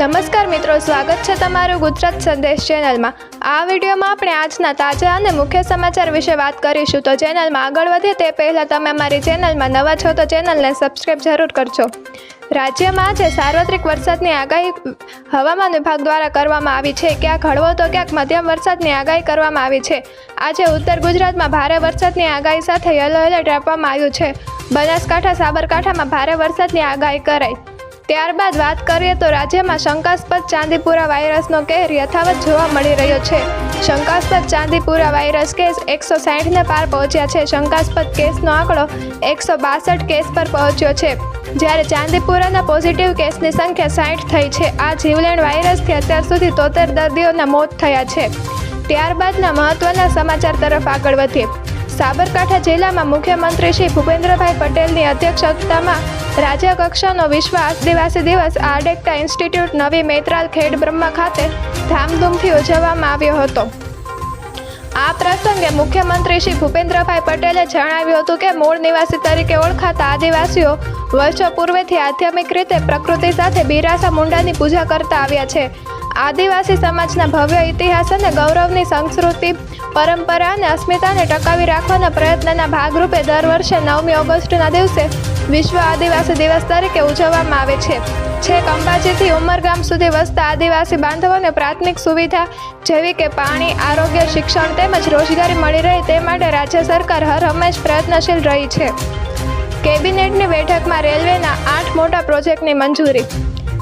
નમસ્કાર મિત્રો, સ્વાગત છે તમારું ગુજરાત સંદેશ ચેનલમાં. આ વિડીયોમાં આપણે આજના તાજા અને મુખ્ય સમાચાર વિશે વાત કરીશું. તો ચેનલમાં આગળ વધે તે પહેલાં તમે અમારી ચેનલમાં નવા છો તો ચેનલને સબસ્ક્રાઈબ જરૂર કરજો. રાજ્યમાં આજે સાર્વત્રિક વરસાદની આગાહી હવામાન વિભાગ દ્વારા કરવામાં આવી છે. ક્યાંક હળવો તો ક્યાંક મધ્યમ વરસાદની આગાહી કરવામાં આવી છે. આજે ઉત્તર ગુજરાતમાં ભારે વરસાદની આગાહી સાથે યલો એલર્ટ આપવામાં આવ્યું છે. બનાસકાંઠા, સાબરકાંઠામાં ભારે વરસાદની આગાહી કરાઈ. ત્યારબાદ વાત કરીએ તો રાજ્યમાં શંકાસ્પદ ચાંદીપુરા વાયરસનો કહેર યથાવત જોવા મળી રહ્યો છે. શંકાસ્પદ ચાંદીપુરા વાયરસ કેસ એકસો સાહીઠને પાર પહોંચ્યા છે. શંકાસ્પદ કેસનો આંકડો એકસો બાસઠ કેસ પર પહોંચ્યો છે. જ્યારે ચાંદીપુરાના પોઝિટિવ કેસની સંખ્યા સાઠ થઈ છે. આ જીવલેણ વાયરસથી અત્યાર સુધી તોતેર દર્દીઓના મોત થયા છે. ત્યારબાદના મહત્વના સમાચાર તરફ આગળ વધીએ. સાબરકાંઠા જિલ્લામાં મુખ્યમંત્રી શ્રી ભૂપેન્દ્રભાઈ પટેલની અધ્યક્ષતામાં રાજ્ય કક્ષાનો વિશ્વ આદિવાસી દિવસ આર્ડેક્ટા ઇન્સ્ટિટ્યૂટ નવી મેત્રાલ ખેડ બ્રહ્મા ખાતે ધામધૂમથી ઉજવવામાં આવ્યો હતો. આ પ્રસંગે મુખ્યમંત્રી શ્રી ભૂપેન્દ્રભાઈ પટેલે જણાવ્યું હતું કે, મૂળ નિવાસી તરીકે ઓળખાતા આદિવાસીઓ વર્ષો પૂર્વેથી આધ્યાત્મિક રીતે પ્રકૃતિ સાથે બિરાસા મુંડાની પૂજા કરતા આવ્યા છે. આદિવાસી સમાજના ભવ્ય ઇતિહાસ અને ગૌરવની સંસ્કૃતિ, પરંપરા અને અસ્મિતાને ટકાવી રાખવાના પ્રયત્નના ભાગરૂપે દર વર્ષે નવમી ઓગસ્ટના દિવસે વિશ્વ આદિવાસી દિવસ તરીકે ઉજવવામાં આવે છે. છેક અંબાજીથી ઉમરગામ સુધી વસતા આદિવાસી બાંધવોને પ્રાથમિક સુવિધા જેવી કે પાણી, આરોગ્ય, શિક્ષણ તેમજ રોજગારી મળી રહે તે માટે રાજ્ય સરકાર હર હંમેશ પ્રયત્નશીલ રહી છે. કેબિનેટની બેઠકમાં રેલવેના આઠ મોટા પ્રોજેક્ટની મંજૂરી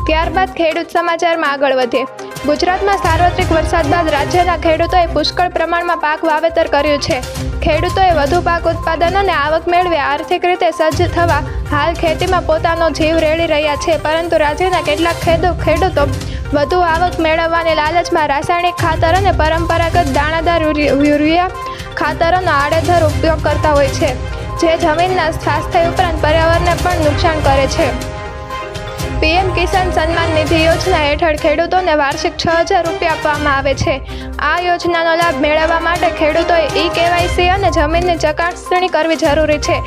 ત્યારબાદ ખેડૂત સમાચારમાં આગળ વધીએ ગુજરાતમાં સાર્વત્રિક વરસાદ બાદ રાજ્યના ખેડૂતોએ પુષ્કળ પ્રમાણમાં પાક વાવેતર કર્યું છે. ખેડૂતોએ વધુ પાક ઉત્પાદન અને આવક મેળવી આર્થિક રીતે સજ્જ થવા હાલ ખેતીમાં પોતાનો જીવ રેડી રહ્યા છે. પરંતુ રાજ્યના કેટલાક ખેડૂ, ખેડૂતો વધુ આવક મેળવવાની લાલચમાં રાસાયણિક ખાતર અને પરંપરાગત દાણાદાર યુરી- યુરિયા ખાતરોનો આડેધર ઉપયોગ કરતા હોય છે, જે જમીનના સ્વાસ્થ્ય ઉપરાંત પર્યાવરણને પણ નુકસાન કરે છે. પીએમ કિસાન સન્માન નિધિ યોજના હેઠળ ખેડૂતોને વાર્ષિક છ હજાર રૂપિયા આપવામાં આવે છે. આ યોજનાનો લાભ મેળવવા માટે ખેડૂતોએ ઈ કેવાયસી અને જમીનની ચકાસણી કરવી જરૂરી છે.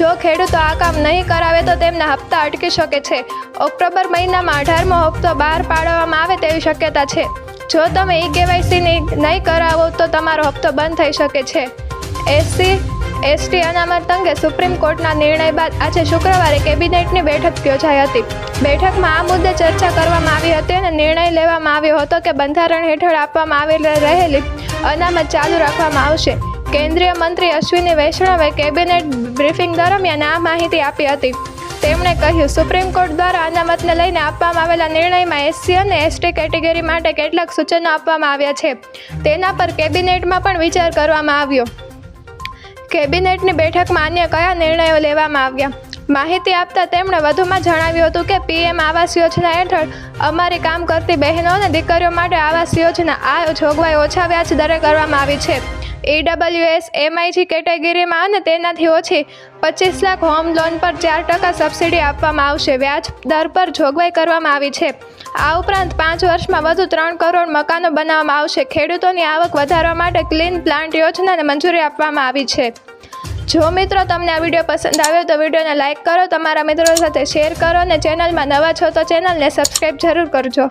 જો ખેડૂતો આ કામ નહીં કરાવે તો તેમના હપ્તા અટકી શકે છે. ઓક્ટોબર મહિનામાં અઢારમો હપ્તો બહાર પાડવામાં આવે તેવી શક્યતા છે. જો તમે ઈ કેવાયસી નહીં કરાવો તો તમારો હપ્તો બંધ થઈ શકે છે. એસસી એસટી અનામત અંગે સુપ્રીમ કોર્ટના નિર્ણય બાદ આજે શુક્રવારે કેબિનેટની બેઠક યોજાઈ હતી. બેઠકમાં આ મુદ્દે ચર્ચા કરવામાં આવી હતી અને નિર્ણય લેવામાં આવ્યો હતો કે બંધારણ હેઠળ આપવામાં આવેલી રહેલી અનામત ચાલુ રાખવામાં આવશે. કેન્દ્રીય મંત્રી અશ્વિની વૈષ્ણવે કેબિનેટ બ્રીફિંગ દરમિયાન આ માહિતી આપી હતી. તેમણે કહ્યું, સુપ્રીમ કોર્ટ દ્વારા અનામતને લઈને આપવામાં આવેલા નિર્ણયમાં એસસી અને એસટી કેટેગરી માટે કેટલાક સૂચનો આપવામાં આવ્યા છે. તેના પર કેબિનેટમાં પણ વિચાર કરવામાં આવ્યો. કેબિનેટની બેઠકમાં અન્ય કયા નિર્ણયો લેવામાં આવ્યા? માહિતી આપતા તેમણે વધુમાં જણાવ્યું હતું કે પીએમ આવાસ યોજના હેઠળ અમારી કામ કરતી બહેનો અને દીકરીઓ માટે આવાસ યોજના આ જોગવાઈ ઓછા વ્યાજ દરે કરવામાં આવી છે. ઈડબ્લ્યુએસ એમઆઈજી કેટેગરીમાં અને તેનાથી ઓછી પચીસ લાખ હોમ લોન પર ચાર ટકા સબસિડી આપવામાં આવશે. વ્યાજ દર પર જોગવાઈ કરવામાં આવી છે. આ ઉપરાંત પાંચ વર્ષમાં વધુ ત્રણ કરોડ મકાનો બનાવવામાં આવશે. ખેડૂતોની આવક વધારવા માટે ક્લીન પ્લાન્ટ યોજનાને મંજૂરી આપવામાં આવી છે. જો મિત્રો તમને આ વીડિયો પસંદ આવ્યો તો વિડીયોને લાઇક કરો, તમારા મિત્રો સાથે શેર કરો અને ચેનલમાં નવા છો તો ચેનલને સબસ્ક્રાઈબ જરૂર કરજો.